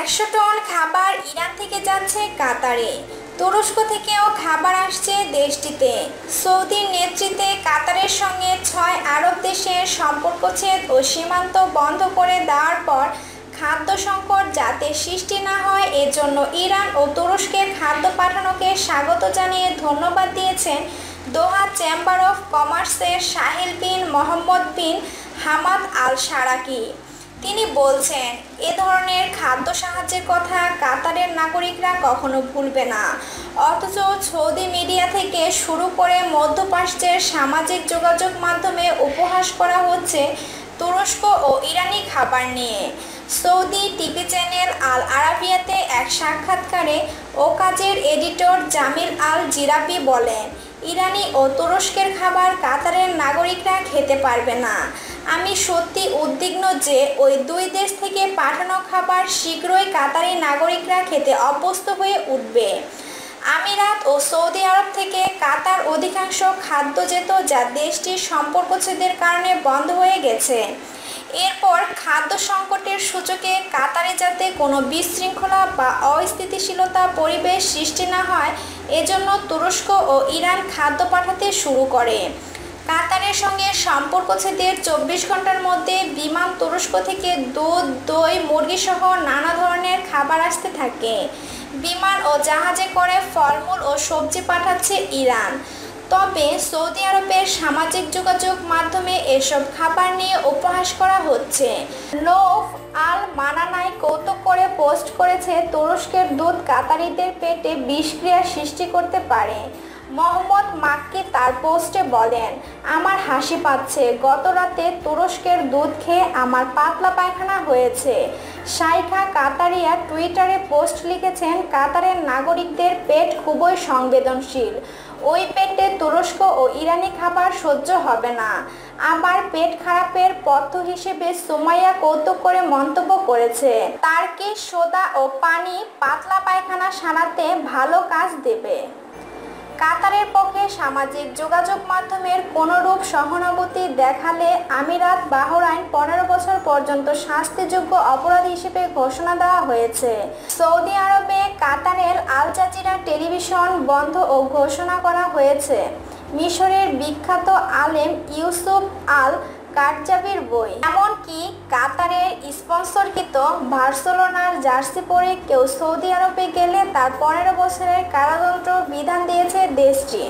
একশো টন খাবার ইরান থেকে যাচ্ছে কাতারে। তুরস্ক থেকেও খাবার আসছে দেশটিতে। সৌদির নেতৃত্বে কাতারের সঙ্গে ছয় আরব দেশের সম্পর্কচ্ছেদ ও সীমান্ত বন্ধ করে দেওয়ার পর খাদ্য সংকট যাতে সৃষ্টি না হয়, এজন্য ইরান ও তুরস্কের খাদ্য পাঠানোকে স্বাগত জানিয়ে ধন্যবাদ দিয়েছেন দোহা চেম্বার অফ কমার্সের Sahil bin Mohammed bin Hamad Al Saraki তিনি বলছেন, এ ধরনের খাদ্য সাহায্যের কথা কাতারের নাগরিকরা কখনো ভুলবে না। অথচ সৌদি মিডিয়া থেকে শুরু করে মধ্যপ্রাচ্যের সামাজিক যোগাযোগ মাধ্যমে উপহাস করা হচ্ছে তুরস্ক ও ইরানি খাবার নিয়ে। সৌদি টিভি চ্যানেল আল আরাবিয়াতে এক সাক্ষাৎকারে ও কাজের এডিটর জামিল আল জিরাবি বলেন, ইরানি ও তুরস্কের খাবার কাতারের নাগরিকরা খেতে পারবে না। আমি সত্যি উদ্বিগ্ন যে ওই দুই দেশ থেকে পাঠানো খাবার শীঘ্রই কাতারি নাগরিকরা খেতে অভ্যস্ত হয়ে উঠবে। আমিরাত ও সৌদি আরব থেকে কাতার অধিকাংশ খাদ্য যেত যা দেশটির সম্পর্কচ্ছেদের কারণে বন্ধ হয়ে গেছে। এরপর খাদ্য সংকটের সূচকে কাতারে যাতে কোনো বিশৃঙ্খলা বা অস্থিতিশীলতা পরিবেশ সৃষ্টি না হয়, এজন্য তুরস্ক ও ইরান খাদ্য পাঠাতে শুরু করে। কাতারের সঙ্গে সম্পর্কচ্ছেদের চব্বিশ ঘণ্টার মধ্যে বিমান তুরস্ক থেকে দুধ, দই মুরগি সহ নানা ধরনের খাবার আসতে থাকে। বিমান ও জাহাজে করে ফলমূল ও সবজি পাঠাচ্ছে ইরান। তবে সৌদি আরবের সামাজিক যোগাযোগ মাধ্যমে এসব খাবার নিয়ে উপহাস করা হচ্ছে। লোফ আল মানানায় কৌতুক করে পোস্ট করেছে তুরস্কের দুধ কাতারিদের পেটে বিষক্রিয়া সৃষ্টি করতে পারে। মোহাম্মদ মাক্কি তার পোস্টে বলেন, আমার হাসি পাচ্ছে। গত রাতে তুরস্কের দুধ খেয়ে আমার পাতলা পায়খানা হয়েছে। সাইখা কাতারিয়া টুইটারে পোস্ট লিখেছেন, কাতারের নাগরিকদের পেট খুবই সংবেদনশীল। ওই পেটে তুরস্ক ও ইরানি খাবার সহ্য হবে না। আবার পেট খারাপের পথ্য হিসেবে সুমাইয়া কৌতুক করে মন্তব্য করেছে। তার কি সোদা ও পানি পাতলা পায়খানা সারাতে ভালো কাজ দেবে? কাতারের পক্ষে সামাজিক যোগাযোগ মাধ্যমের কোনরূপ সহানুভূতি দেখালে আমিরাত বাহরাইন পনেরো বছর পর্যন্ত শাস্তিযোগ্য অপরাধ হিসেবে ঘোষণা দেওয়া হয়েছে। সৌদি আরবে কাতারের আল জাজিরা টেলিভিশন বন্ধ ও ঘোষণা করা হয়েছে। মিশরের বিখ্যাত আলেম ইউসুফ আল কারজাবির বই। এমনকি কাতারের স্পন্সরকৃত বার্সেলোনার জার্সি পরে কেউ সৌদি আরবে গেলে তার পনেরো বছরের কারাদণ্ড বিধান দিয়েছে দেশটি।